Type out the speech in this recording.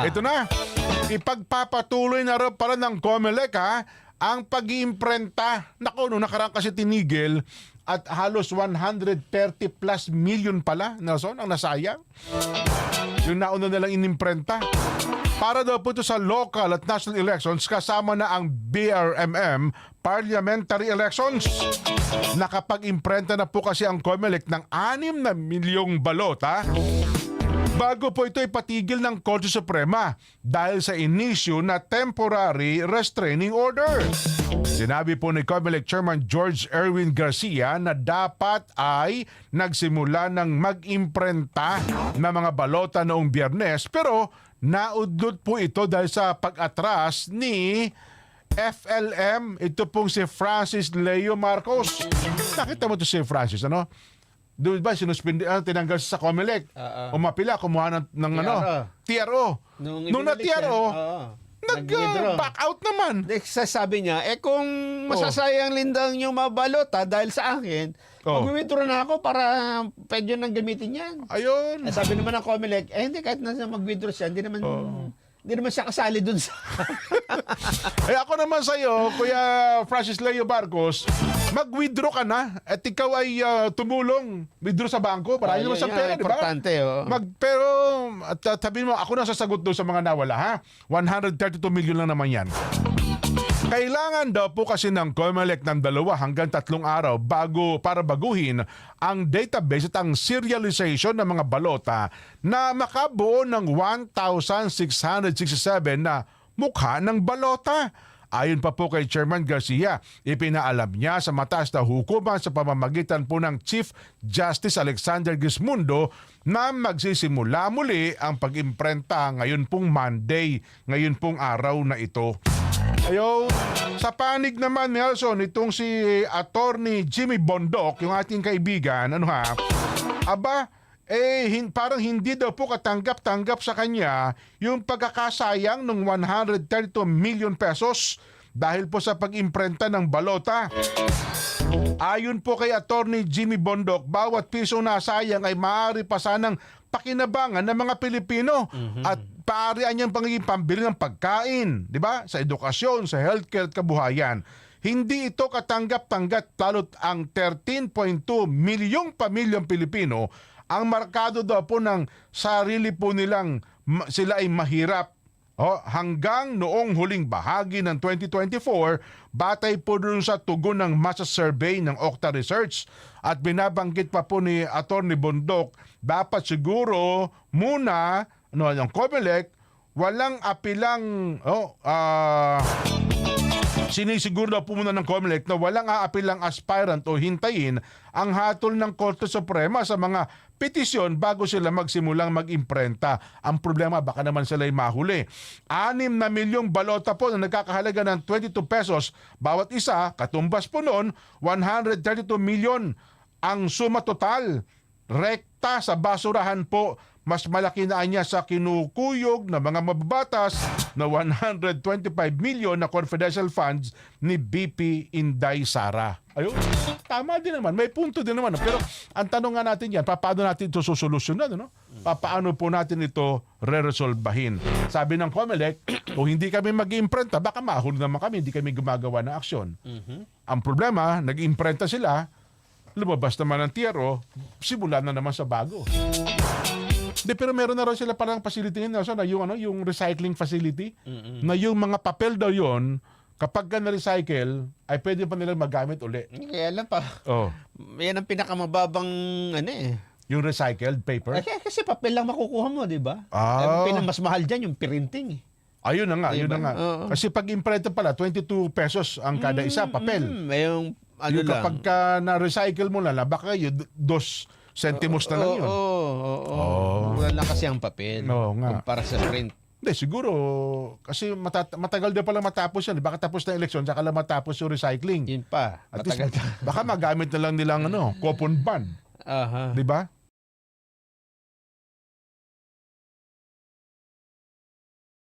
Ito na, ipagpapatuloy na rin pala ng COMELEC ha, ang pag-iimprenta. Naku, nung nakaraan kasi tinigil at halos 130 plus million pala, Nelson, ang nasayang. Yung nauna nilang inimprenta. Para daw po ito sa local at national elections kasama na ang BRMM parliamentary elections. Nakapag-imprenta na po kasi ang COMELEC ng 6 na milyong balota bago po ito ipatigil ng Korte Suprema dahil sa inisyu na temporary restraining order. Sinabi po ni COMELEC Chairman George Erwin Garcia na dapat ay nagsimula ng mag-imprenta ng mga balota noong biyernes pero naudlot po ito dahil sa pag-atras ni FLM. Ito pong si Francis Leo Marcos. Nakita mo to si Francis, ano? Di ba, sinuspindi, ah, tinanggal siya sa Comelec. Oo. Umapila, kumuha ng, ng ano, TRO. Nung, Nung na-TRO, nag-back Nag-withdraw. out naman. Di, sasabi niya, eh kung masasayang lindang yung mabalota dahil sa akin, Oh. mag-withdraw na ako para pwede nang gamitin yan. Ayun. Eh, sabi naman ng Comelec, eh hindi, kahit na mag-withdraw siya, hindi naman, hindi naman siya kasali dun sa... Eh ako naman sa'yo, Kuya Francis Leo Barcos, mag-withdraw ka na at ikaw ay ah, tumulong. Withdraw sa bangko. Marami Ah, naman yun, sa yun, pera, di ba? importante, oh. Mag, pero, at at sabihin mo, ako na sasagot doon sa mga nawala, ha? 132 million lang naman yan. Kailangan daw po kasi ng COMELEC ng dalawa hanggang tatlong araw bago para baguhin ang database at ang serialization ng mga balota na makabuo ng 1,667 na mukha ng balota. Ayon pa po kay Chairman Garcia, ipinaalam niya sa mataas na hukuman sa pamamagitan po ng Chief Justice Alexander Gismundo na magsisimula muli ang pag-imprenta ngayon pong Monday, ngayon pong araw na ito. Ayo, sa panig naman Nelson, itong si attorney Jimmy Bondok, yung ating kaibigan, ano ha, aba, eh, hin- parang hindi daw po katanggap-tanggap sa kanya yung pagkakasayang ng 132 million pesos dahil po sa pag-imprenta ng balota. Ayon po kay Attorney Jimmy Bondok, bawat piso na sayang ay maaari pa sanang pakinabangan ng mga Pilipino at paarian niyang pangiging pambili ng pagkain, di ba? Sa edukasyon, sa healthcare at kabuhayan. Hindi ito katanggap-tanggap lalo't ang 13.2 milyong pamilyang Pilipino ang markado daw po ng sarili po nilang sila ay mahirap. Oh, hanggang noong huling bahagi ng 2024, batay po dun sa tugon ng masa survey ng Okta Research. At binabanggit pa po ni Attorney Bondok, dapat siguro muna ano yung COMELEC walang apilang oh ah Sinisiguro daw po muna ng COMELEC na walang aapilang aspirant o hintayin ang hatol ng Korte Suprema sa mga petisyon bago sila magsimulang mag-imprenta. Ang problema, baka naman sila ay mahuli. Anim na milyong balota po na nagkakahalaga ng 22 pesos bawat isa, katumbas po noon, 132 milyon ang suma total. Rekta sa basurahan po mas malaki na niya sa kinukuyog ng mga mababatas na 125 million na confidential funds ni BP Inday Sara. Ayun, tama din naman. May punto din naman. Pero ang tanong nga natin yan, paano natin ito susolusyonan? Ano? Paano po natin ito re-resolbahin? Sabi ng COMELEC, kung hindi kami mag-imprenta, baka mahuli naman kami, hindi kami gumagawa ng aksyon. Ang problema, nag-imprenta sila, lumabas naman ang TRO, simulan na naman sa bago. Hindi, pero meron na raw sila parang facility ngayon, Nelson, na yung, ano, yung recycling facility, na yung mga papel daw yon kapag ka na-recycle, ay pwede pa nilang magamit uli. Kaya lang pa, Oh. yan ang pinakamababang ano eh. Yung recycled paper. Kaya kasi papel lang makukuha mo, di ba? Ah. Pinang mas mahal dyan yung printing eh. Ayun na nga, Diba? ayun na nga. Oo. Kasi pag imprenta pala, 22 pesos ang kada isa, papel. Mm, yung ano yung lang. kapag ka na-recycle mo na lang, baka yun, dos centimos na lang Oo, yun. Oo, oo, oo. Mura lang kasi ang papel. Oo nga. Kumpara sa print. Hindi, siguro, kasi matat- matagal din pala matapos yan. Baka tapos na eleksyon, saka lang matapos yung recycling. Yun pa. At least, Matagal baka magamit na lang nilang ano, coupon bond. Aha. Di ba?